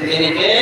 তিনি কে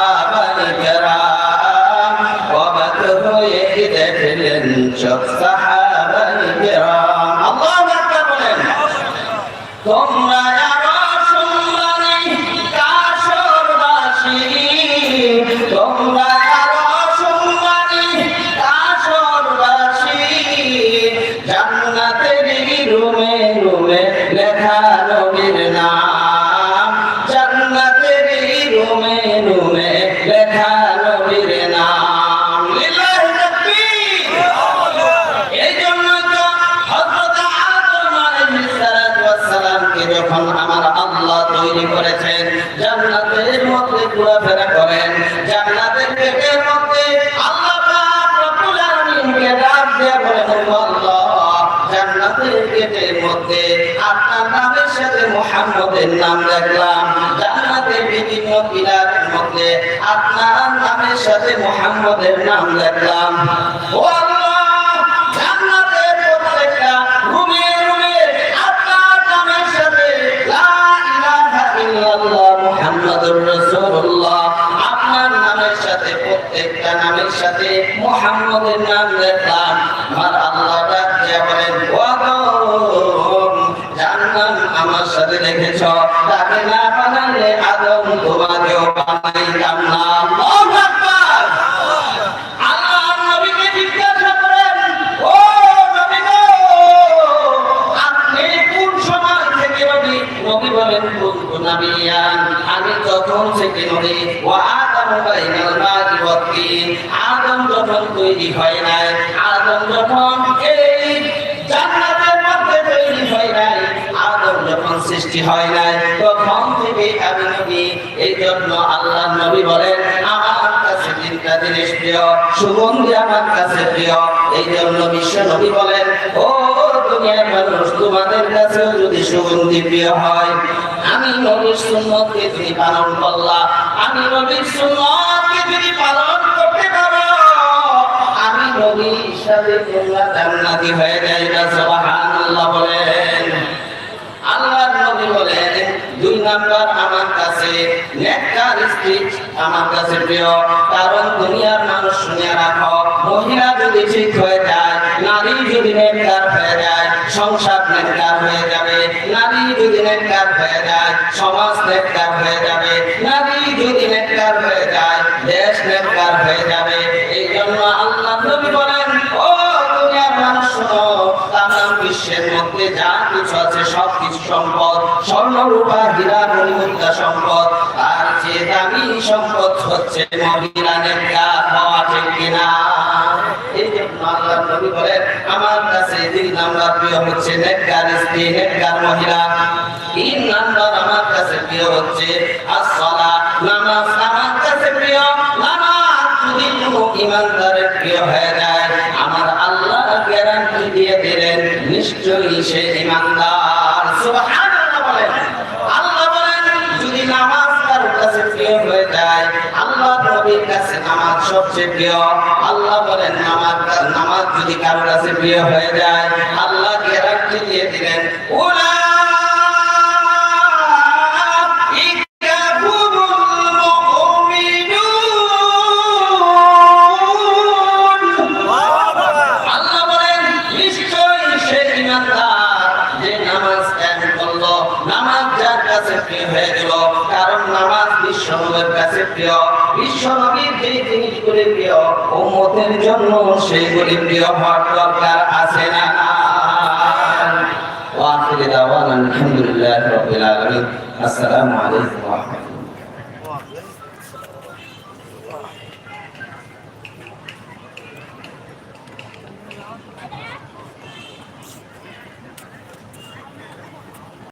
রুমে লেখা নবীর নাম। জান্নাতের রুমে যখন আমার আল্লাহ তৈরি করেছেন, জান্নাতের মধ্যে ঘোরাফেরা করেন, জান্নাতের পেটের মধ্যে আল্লাহ পাক রব্বুল আলামিনকে ডাক দিয়ে আল্লাহ, জান্নাতের গেটের মধ্যে আপনার নামের সাথে মুহাম্মদের নাম দেখলাম জান্নাতের বিভিন্ন পিলারের মধ্যে আপনার নামের সাথে মুহাম্মদের নাম দেখলাম ও আল্লাহ সাথে মুহাম্মদের নাম দেখলাম আমার আল্লাহ ডাক দিয়ে বলেন ও জান্নাত আমার সাথে দেখেছ, তাকে না বানাইলে আদম তোমাকেও বানাইতাম না। ও আমি তখন থেকে নবী, ওয়া আদম বাইনাল আদম যখন তৈরি হয় নাই, আদম যখন এই জান্নাতের মধ্যে তৈরি হয় নাই, আদম যখন সৃষ্টি হয় নাই, তখন থেকে আমি নবী এই জন্য আল্লাহ নবী বলেন, আমার কাছে তিনটা জিনিস প্রিয়, সুগন্ধি আমার কাছে প্রিয়। এই জন্য বিশ্ব নবী বলেন, ও দুনিয়ার মানুষ, তোমাদের কাছেও যদি সুগন্ধি প্রিয় হয়, আমি নবীর সুন্নতকে যদি পালন করলাম, আমি নবীর সুন্নতকে যদি পালন নারী হয়ে যায়, সংসার হয়ে যাবে। নারী হয়ে যায়, সমাজ হয়ে যাবে। নারী হয়ে যায়, দেশ হয়ে যাবে। এই জন্য আল্লাহ নবী বলেন বিশ্বের মধ্যে যা কিছু আছে সব কিছু সম্পদ স্বর্ণ রূপা হীরা মণিমুক্তা সম্পদ। আর যে দামি সম্পদ হচ্ছে মহিলা নেতা হওয়া ঠিক কিনা? আমার কাছে প্রিয় কোনো ইমানদারের প্রিয় হয়ে যায় নিশ্চয়ই সে ইমানদার। সুবহানাল্লাহ বলেন। আল্লাহ বলেন, যদি নামাজ কারও কাছে প্রিয় হয়ে যায়, আল্লাহ নবীর কাছে নামাজ সবচেয়ে প্রিয়। আল্লাহ বলেন, নামাজ নামাজ যদি কারোর কাছে প্রিয় হয়ে যায় আল্লাহ গ্যারান্টি দিয়ে দিলেন কাছে প্রিয় হয়ে গেল কারণ নামাজ বিশ্বনবীর কাছে প্রিয়। বিশ্বনবীর যেই জিনিসগুলি প্রিয়, উম্মতের জন্য সেইগুলি প্রিয় হওয়ার দরকার আছে না وآخر دعوانا الحمد لله رب العالمين السلام عليكم ورحمة الله